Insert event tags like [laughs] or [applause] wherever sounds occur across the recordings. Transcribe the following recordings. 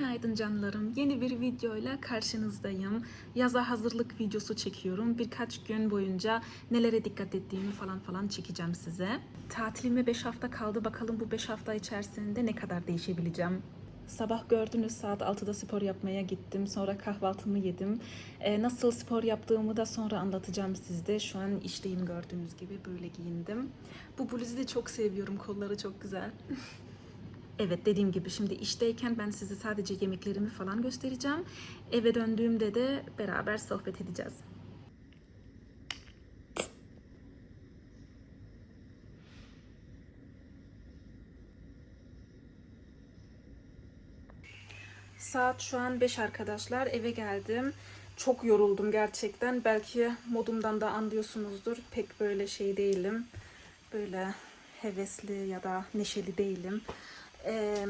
Günaydın canlarım. Yeni bir videoyla karşınızdayım. Yaza hazırlık videosu çekiyorum. Birkaç gün boyunca nelere dikkat ettiğimi falan falan çekeceğim size. Tatilime 5 hafta kaldı. Bakalım bu 5 hafta içerisinde ne kadar değişebileceğim. Sabah gördünüz saat 6'da spor yapmaya gittim. Sonra kahvaltımı yedim. Ee, nasıl spor yaptığımı da sonra anlatacağım sizde. Şu an işteyim gördüğünüz gibi böyle giyindim. Bu bluzu da çok seviyorum. Kolları çok güzel. [laughs] Evet dediğim gibi şimdi işteyken ben size sadece yemeklerimi falan göstereceğim. Eve döndüğümde de beraber sohbet edeceğiz. Saat şu an 5 arkadaşlar. Eve geldim. Çok yoruldum gerçekten. Belki modumdan da anlıyorsunuzdur. Pek böyle şey değilim. Böyle hevesli ya da neşeli değilim. Ee,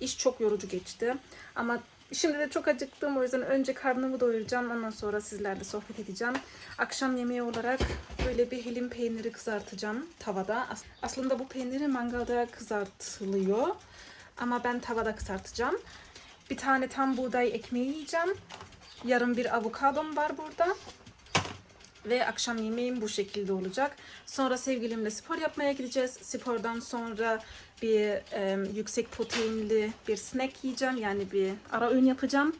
iş çok yorucu geçti. Ama şimdi de çok acıktım. O yüzden önce karnımı doyuracağım. Ondan sonra sizlerle sohbet edeceğim. Akşam yemeği olarak böyle bir helim peyniri kızartacağım tavada. As- Aslında bu peyniri mangalda kızartılıyor. Ama ben tavada kızartacağım. Bir tane tam buğday ekmeği yiyeceğim. Yarım bir avokadom var burada. Ve akşam yemeğim bu şekilde olacak. Sonra sevgilimle spor yapmaya gideceğiz. Spordan sonra bir e, yüksek proteinli bir snack yiyeceğim. Yani bir ara öğün yapacağım.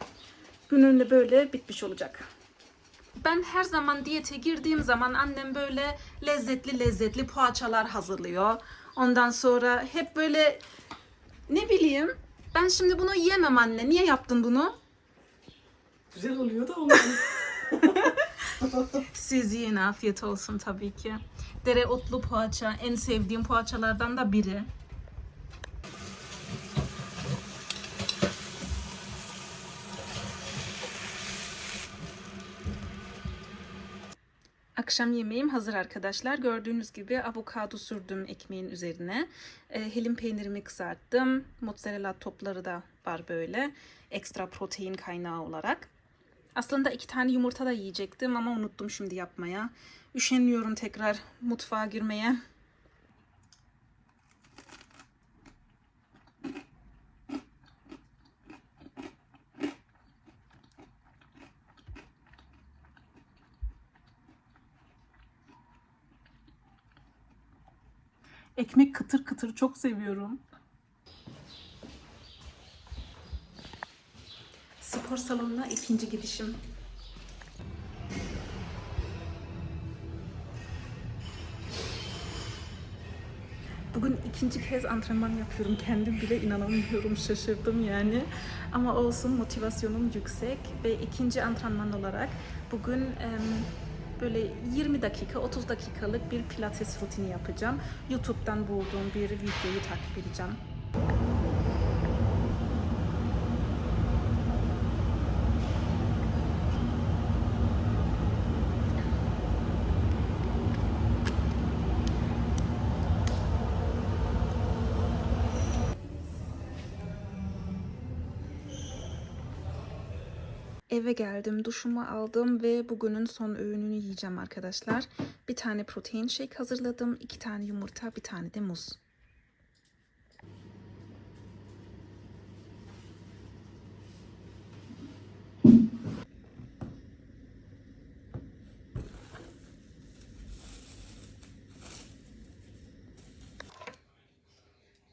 Günün de böyle bitmiş olacak. Ben her zaman diyete girdiğim zaman annem böyle lezzetli lezzetli poğaçalar hazırlıyor. Ondan sonra hep böyle ne bileyim ben şimdi bunu yiyemem anne. Niye yaptın bunu? Güzel oluyor da ondan. [laughs] Siz yiyin afiyet olsun tabii ki. Dereotlu poğaça en sevdiğim poğaçalardan da biri. Akşam yemeğim hazır arkadaşlar. Gördüğünüz gibi avokado sürdüm ekmeğin üzerine. E, helim peynirimi kızarttım. Mozzarella topları da var böyle. Ekstra protein kaynağı olarak. Aslında iki tane yumurta da yiyecektim ama unuttum şimdi yapmaya. Üşeniyorum tekrar mutfağa girmeye. Ekmek kıtır kıtır çok seviyorum. Spor salonuna ikinci gidişim. Bugün ikinci kez antrenman yapıyorum. Kendim bile inanamıyorum. Şaşırdım yani. Ama olsun motivasyonum yüksek. Ve ikinci antrenman olarak bugün böyle 20 dakika, 30 dakikalık bir pilates rutini yapacağım. YouTube'dan bulduğum bir videoyu takip edeceğim. Eve geldim, duşumu aldım ve bugünün son öğününü yiyeceğim arkadaşlar. Bir tane protein shake hazırladım, iki tane yumurta, bir tane de muz.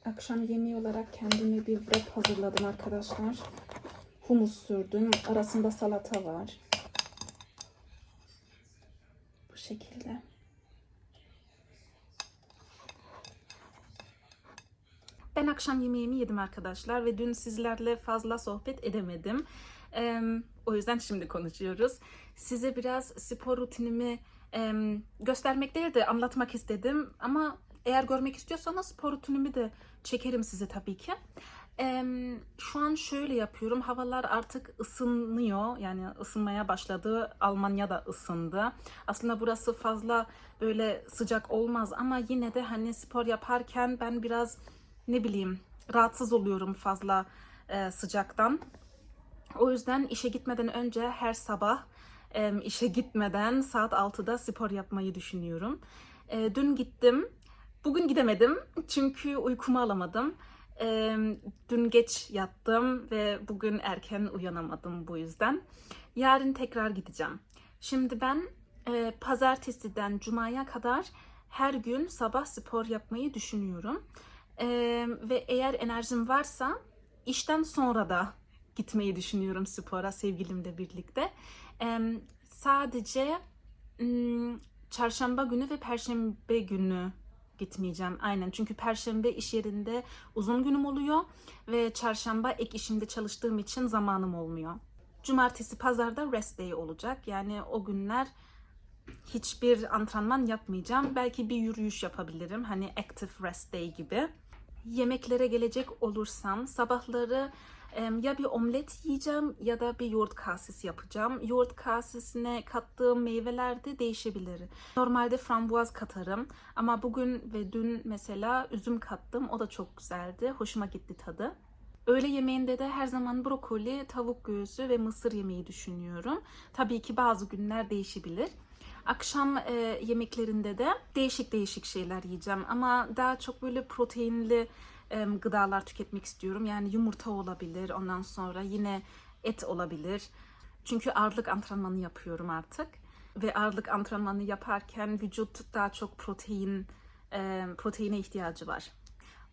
Akşam yemeği olarak kendime bir wrap hazırladım arkadaşlar. Humus sürdüm. Arasında salata var. Bu şekilde. Ben akşam yemeğimi yedim arkadaşlar ve dün sizlerle fazla sohbet edemedim. Eee, o yüzden şimdi konuşuyoruz. Size biraz spor rutinimi eee, göstermek değil de anlatmak istedim. Ama eğer görmek istiyorsanız spor rutinimi de çekerim size tabii ki. Şu an şöyle yapıyorum. Havalar artık ısınıyor. Yani ısınmaya başladı. Almanya'da ısındı. Aslında burası fazla böyle sıcak olmaz ama yine de hani spor yaparken ben biraz ne bileyim rahatsız oluyorum fazla e, sıcaktan. O yüzden işe gitmeden önce her sabah işe gitmeden saat 6'da spor yapmayı düşünüyorum. E, dün gittim. Bugün gidemedim çünkü uykumu alamadım. Ee, dün geç yattım ve bugün erken uyanamadım bu yüzden. Yarın tekrar gideceğim. Şimdi ben e, pazartesiden cumaya kadar her gün sabah spor yapmayı düşünüyorum. Ee, ve eğer enerjim varsa işten sonra da gitmeyi düşünüyorum spora sevgilimle birlikte. Ee, sadece çarşamba günü ve perşembe günü gitmeyeceğim. Aynen çünkü perşembe iş yerinde uzun günüm oluyor ve çarşamba ek işimde çalıştığım için zamanım olmuyor. Cumartesi, pazarda rest day olacak. Yani o günler hiçbir antrenman yapmayacağım. Belki bir yürüyüş yapabilirim. Hani active rest day gibi. Yemeklere gelecek olursam sabahları ya bir omlet yiyeceğim ya da bir yoğurt kasesi yapacağım. Yoğurt kasesine kattığım meyveler de değişebilir. Normalde frambuaz katarım ama bugün ve dün mesela üzüm kattım. O da çok güzeldi. Hoşuma gitti tadı. Öğle yemeğinde de her zaman brokoli, tavuk göğsü ve mısır yemeği düşünüyorum. Tabii ki bazı günler değişebilir. Akşam e, yemeklerinde de değişik değişik şeyler yiyeceğim ama daha çok böyle proteinli gıdalar tüketmek istiyorum. Yani yumurta olabilir, ondan sonra yine et olabilir. Çünkü ağırlık antrenmanı yapıyorum artık ve ağırlık antrenmanı yaparken vücut daha çok protein proteine ihtiyacı var.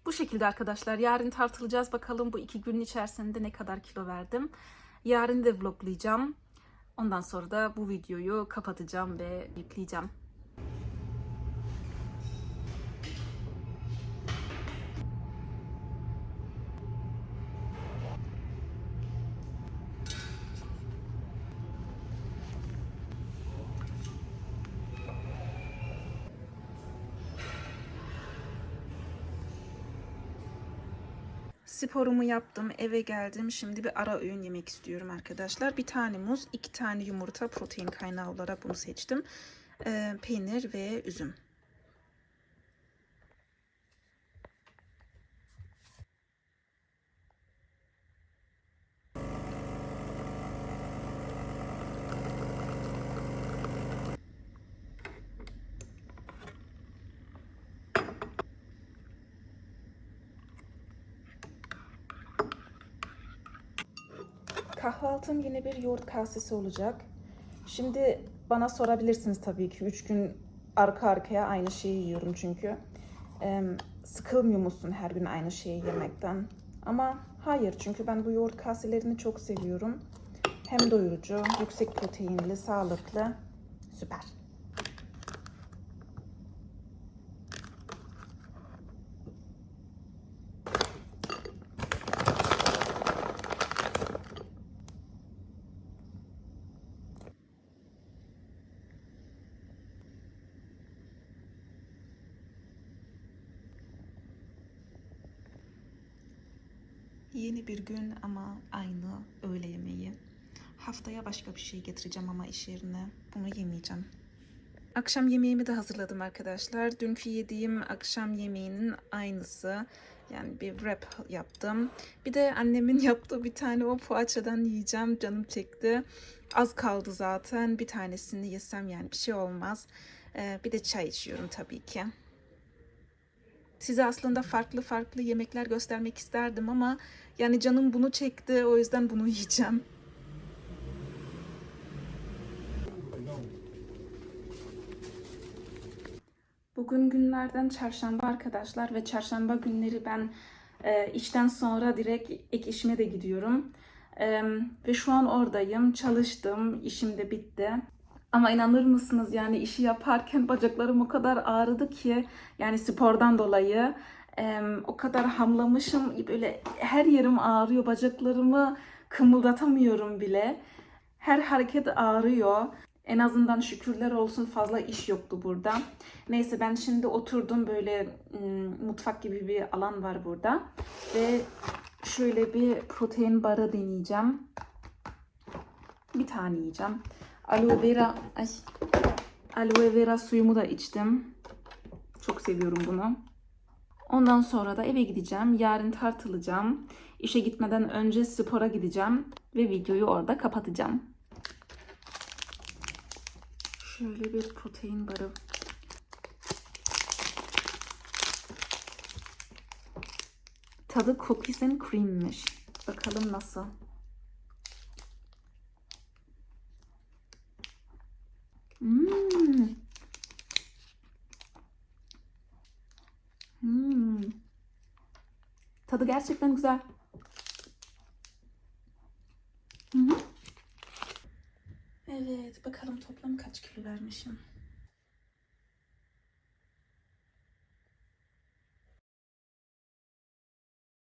Bu şekilde arkadaşlar yarın tartılacağız bakalım bu iki gün içerisinde ne kadar kilo verdim. Yarın da vloglayacağım. Ondan sonra da bu videoyu kapatacağım ve yükleyeceğim. Sporumu yaptım, eve geldim. Şimdi bir ara öğün yemek istiyorum arkadaşlar. Bir tane muz, iki tane yumurta protein kaynağı olarak bunu seçtim. Ee, peynir ve üzüm. Kahvaltım yine bir yoğurt kasesi olacak. Şimdi bana sorabilirsiniz tabii ki. Üç gün arka arkaya aynı şeyi yiyorum çünkü. Ee, sıkılmıyor musun her gün aynı şeyi yemekten? Ama hayır çünkü ben bu yoğurt kaselerini çok seviyorum. Hem doyurucu, yüksek proteinli, sağlıklı. Süper. Yeni bir gün ama aynı öğle yemeği. Haftaya başka bir şey getireceğim ama iş yerine. Bunu yemeyeceğim. Akşam yemeğimi de hazırladım arkadaşlar. Dünkü yediğim akşam yemeğinin aynısı. Yani bir wrap yaptım. Bir de annemin [laughs] yaptığı bir tane o poğaçadan yiyeceğim. Canım çekti. Az kaldı zaten. Bir tanesini yesem yani bir şey olmaz. Ee, bir de çay içiyorum tabii ki. Size aslında farklı farklı yemekler göstermek isterdim ama yani canım bunu çekti. O yüzden bunu [laughs] yiyeceğim. Bugün günlerden çarşamba arkadaşlar ve çarşamba günleri ben e, işten sonra direkt ek işime de gidiyorum. E, ve şu an oradayım. Çalıştım. işim de bitti. Ama inanır mısınız yani işi yaparken bacaklarım o kadar ağrıdı ki yani spordan dolayı e, o kadar hamlamışım böyle her yerim ağrıyor bacaklarımı kımıldatamıyorum bile. Her hareket ağrıyor. En azından şükürler olsun fazla iş yoktu burada. Neyse ben şimdi oturdum böyle mutfak gibi bir alan var burada. Ve şöyle bir protein barı deneyeceğim. Bir tane yiyeceğim. Aloe vera, ay, aloe vera suyumu da içtim. Çok seviyorum bunu. Ondan sonra da eve gideceğim. Yarın tartılacağım. İşe gitmeden önce spora gideceğim. Ve videoyu orada kapatacağım. Şöyle bir protein barı. Tadı cookies and cream'miş. Bakalım nasıl. Hmm. Hmm. Tadı gerçekten güzel. Hı hı. Evet, bakalım toplam kaç kilo vermişim.